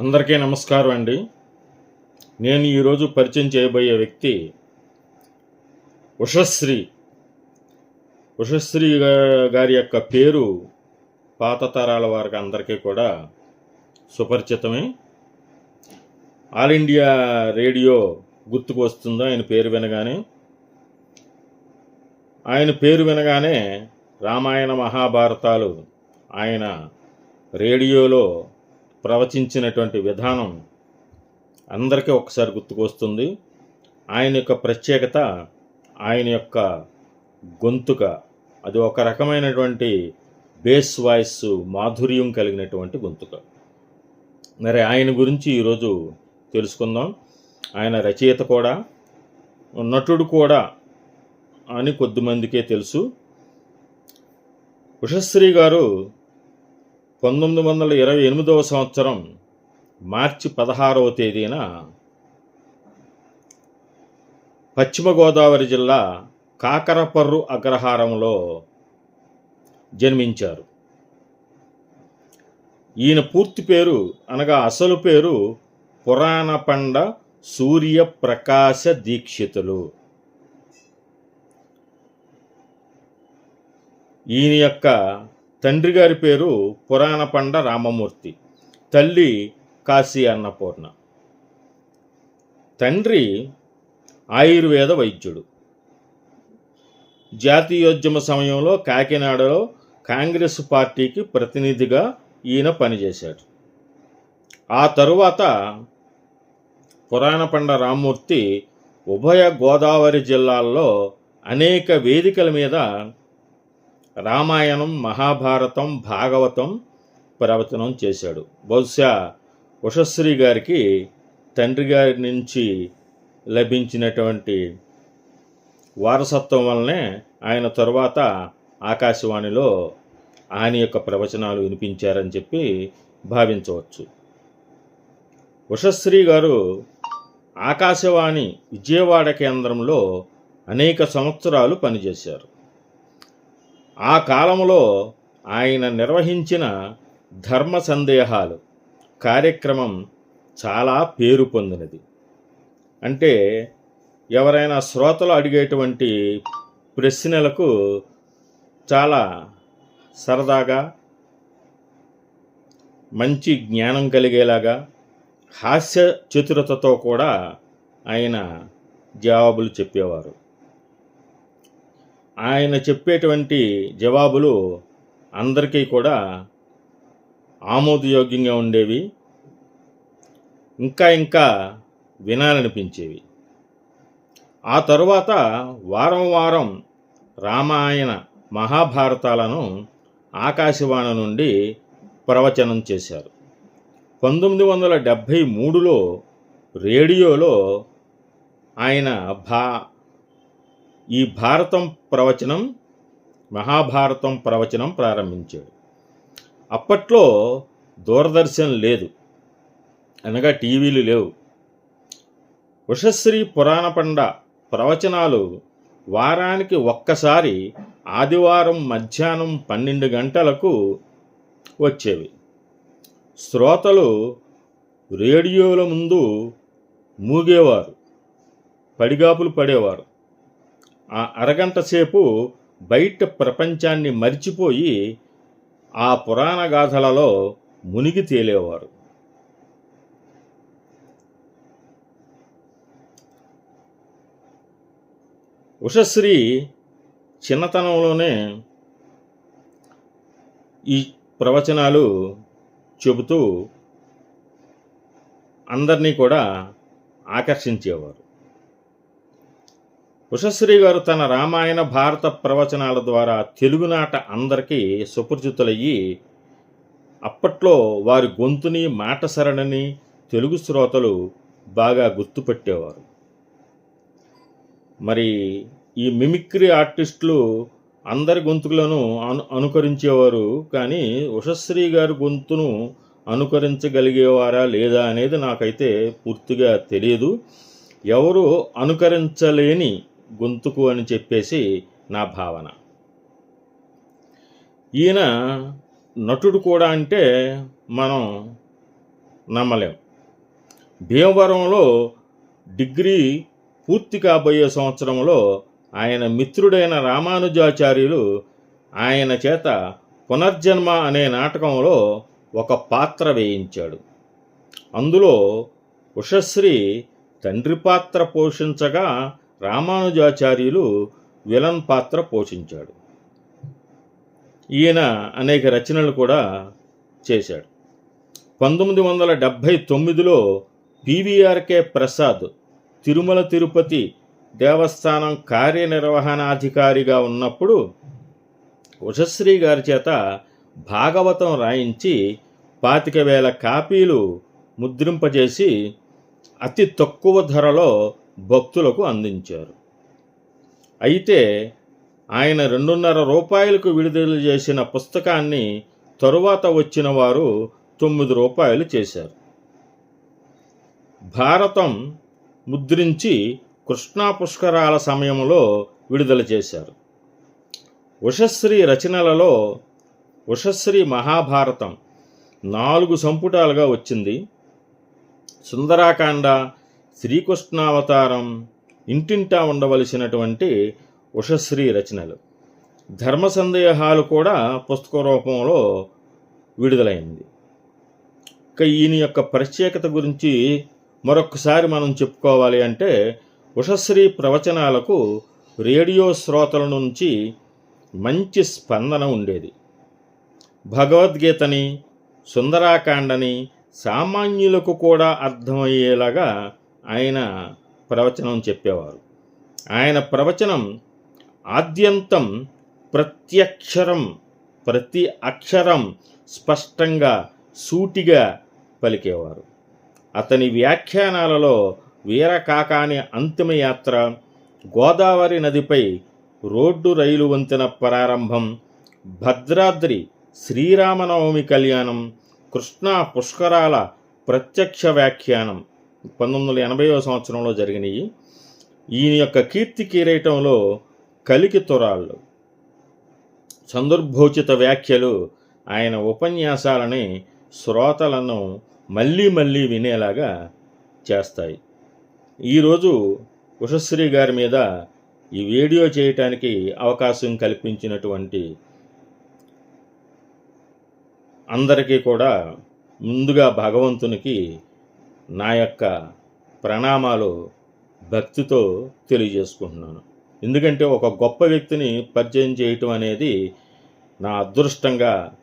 అందరికీ నమస్కారం అండి. నేను ఈరోజు పరిచయం చేయబోయే వ్యక్తి ఉషశ్రీ. ఉషశ్రీ గారి యొక్క పేరు పాత తరాల వారికి అందరికీ కూడా సుపరిచితమే. ఆల్ ఇండియా రేడియో గుర్తుకు వస్తుందో ఆయన పేరు వినగానే. ఆయన పేరు వినగానే రామాయణ మహాభారతాలు ఆయన రేడియోలో ప్రవచించినటువంటి విధానం అందరికీ ఒకసారి గుర్తుకొస్తుంది. ఆయన యొక్క ప్రత్యేకత ఆయన యొక్క గొంతుక అది ఒక రకమైనటువంటి బేస్ వాయిస్ మాధుర్యం కలిగినటువంటి గొంతుక. మరి ఆయన గురించి ఈరోజు తెలుసుకుందాం. ఆయన రచయిత కూడా నటుడు కూడా అని కొద్దిమందికే తెలుసు. ఉషశ్రీ గారు పంతొమ్మిది వందల ఇరవై ఎనిమిదవ సంవత్సరం మార్చి పదహారవ తేదీన పశ్చిమ గోదావరి జిల్లా కాకరపర్రు అగ్రహారంలో జన్మించారు. ఈయన పూర్తి పేరు అనగా అసలు పేరు పురాణపండ సూర్యప్రకాశ దీక్షితులు. ఈయన యొక్క తండ్రి గారి పేరు పురాణపండ రామమూర్తి తల్లి కాశీ అన్నపూర్ణ. తండ్రి ఆయుర్వేద వైద్యుడు. జాతీయోద్యమ సమయంలో కాకినాడలో కాంగ్రెస్ పార్టీకి ప్రతినిధిగా ఈయన పనిచేశాడు. ఆ తరువాత పురాణపండ రామ్మూర్తి ఉభయ గోదావరి జిల్లాల్లో అనేక వేదికల మీద రామాయణం మహాభారతం భాగవతం ప్రవచనం చేశాడు. బహుశా ఉషశ్రీ గారికి తండ్రి గారి నుంచి లభించినటువంటి వారసత్వం వల్లనే ఆయన తరువాత ఆకాశవాణిలో ఆయన యొక్క ప్రవచనాలు వినిపించారని చెప్పి భావించవచ్చు. ఉషశ్రీ గారు ఆకాశవాణి విజయవాడ కేంద్రంలో అనేక సంవత్సరాలు పనిచేశారు. ఆ కాలంలో ఆయన నిర్వహించిన ధర్మ సందేహాలు కార్యక్రమం చాలా పేరు పొందినది. అంటే ఎవరైనా శ్రోతలు అడిగేటువంటి ప్రశ్నలకు చాలా సరదాగా మంచి జ్ఞానం కలిగేలాగా హాస్య చతురతతో కూడా ఆయన జవాబులు చెప్పేవారు. ఆయన చెప్పేటువంటి జవాబులు అందరికీ కూడా ఆమోదయోగ్యంగా ఉండేవి ఇంకా ఇంకా వినాలనిపించేవి. ఆ తరువాత వారం వారం రామాయణ మహాభారతాలను ఆకాశవాణి నుండి ప్రవచనం చేశారు. పంతొమ్మిది వందల డెబ్భై మూడులో రేడియోలో ఆయన భా ఈ భారతం ప్రవచనం మహాభారతం ప్రవచనం ప్రారంభించాడు. అప్పట్లో దూరదర్శన్ లేదు. అనగా టీవీలు లేవు. ఉషశ్రీ పురాణ పండ ప్రవచనాలు వారానికి ఒక్కసారి ఆదివారం మధ్యాహ్నం పన్నెండు గంటలకు వచ్చేవి. శ్రోతలు రేడియోల ముందు మూగేవారు పడిగాపులు పడేవారు. ఆ అరగంట సేపు బయట ప్రపంచాన్ని మరిచిపోయి ఆ పురాణ గాథలలో మునిగి తేలేవారు. ఉషశ్రీ చిన్నతనంలోనే ఈ ప్రవచనాలు చెబుతూ అందరినీ కూడా ఆకర్షించేవారు. ఉషశ్రీ గారు తన రామాయణ భారత ప్రవచనాల ద్వారా తెలుగునాట అందరికీ సుపరిచితులయ్యి అప్పట్లో వారి గొంతుని మాట సరణని తెలుగు శ్రోతలు బాగా గుర్తుపెట్టేవారు. మరి ఈ మిమిక్రీ ఆర్టిస్టులు అందరి గొంతులను అను అనుకరించేవారు కానీ ఉషశ్రీ గారి గొంతును అనుకరించగలిగేవారా లేదా అనేది నాకైతే పూర్తిగా తెలియదు ఎవరు అనుకరించలేని గొంతుకు అని చెప్పేసి నా భావన. ఈయన నటుడు కూడా అంటే మనం నమ్మలేం. భీమవరంలో డిగ్రీ పూర్తి కాబోయే సంవత్సరంలో ఆయన మిత్రుడైన రామానుజాచార్యులు ఆయన చేత పునర్జన్మ అనే నాటకంలో ఒక పాత్ర వేయించాడు. అందులో ఉషశ్రీ తండ్రి పాత్ర పోషించగా రామానుజాచార్యులు విలన్ పాత్ర పోషించాడు. ఈయన అనేక రచనలు కూడా చేశాడు. పంతొమ్మిది వందల డెబ్భై తొమ్మిదిలో పివిఆర్కే ప్రసాద్ తిరుమల తిరుపతి దేవస్థానం కార్యనిర్వహణాధికారిగా ఉన్నప్పుడు ఉషశ్రీ గారి చేత భాగవతం రాయించి పాతిక వేల కాపీలు ముద్రింపజేసి అతి తక్కువ ధరలో భక్తులకు అందించారు. అయితే ఆయన రెండున్నర రూపాయలకు విడుదల చేసిన పుస్తకాన్ని తరువాత వచ్చిన వారు తొమ్మిది రూపాయలు చేశారు. భారతం ముద్రించి కృష్ణా పుష్కరాల సమయంలో విడుదల చేశారు. ఉషశ్రీ రచనలలో ఉషశ్రీ మహాభారతం నాలుగు సంపుటాలుగా వచ్చింది. సుందరాకాండ శ్రీకృష్ణావతారం ఇంటింటా ఉండవలసినటువంటి ఉషశ్రీ రచనలు. ధర్మ సందేహాలు కూడా పుస్తక రూపంలో విడుదలైంది. ఇక ఈయన యొక్క ప్రత్యేకత గురించి మరొకసారి మనం చెప్పుకోవాలి అంటే ఉషశ్రీ ప్రవచనాలకు రేడియో శ్రోతల నుంచి మంచి స్పందన ఉండేది. భగవద్గీతని సుందరాకాండని సామాన్యులకు కూడా అర్థమయ్యేలాగా ఆయన ప్రవచనం చెప్పేవారు. ఆయన ప్రవచనం ఆద్యంతం ప్రత్యక్షరం ప్రతి అక్షరం స్పష్టంగా సూటిగా పలికేవారు. అతని వ్యాఖ్యానాలలో వీరకాకాని అంతిమయాత్ర గోదావరి నదిపై రోడ్డు రైలు వంతెన ప్రారంభం భద్రాద్రి శ్రీరామనవమి కళ్యాణం కృష్ణా పుష్కరాల ప్రత్యక్ష వ్యాఖ్యానం పంతొమ్మిది వందల ఎనభైవ సంవత్సరంలో జరిగినాయి. ఈయన యొక్క కీర్తి కిరీటంలో కలికి తొరాళ్ళు. సందర్భోచిత వ్యాఖ్యలు ఆయన ఉపన్యాసాలని శ్రోతలను మళ్ళీ మళ్ళీ వినేలాగా చేస్తాయి. ఈరోజు ఉషశ్రీ గారి మీద ఈ వీడియో చేయటానికి అవకాశం కల్పించినటువంటి అందరికీ కూడా ముందుగా భగవంతునికి నా యొక్క ప్రణామాలు భక్తితో తెలియజేసుకుంటున్నాను. ఎందుకంటే ఒక గొప్ప వ్యక్తిని పరిచయం చేయటం అనేది నా అదృష్టంగా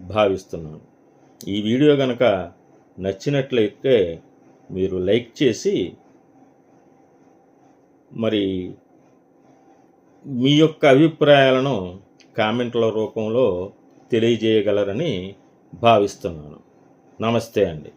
భావిస్తున్నాను. ఈ వీడియో కనుక నచ్చినట్లయితే మీరు లైక్ చేసి మరి మీ యొక్క అభిప్రాయాలను కామెంట్ల రూపంలో తెలియజేయగలరని భావిస్తున్నాను. నమస్తే అండి.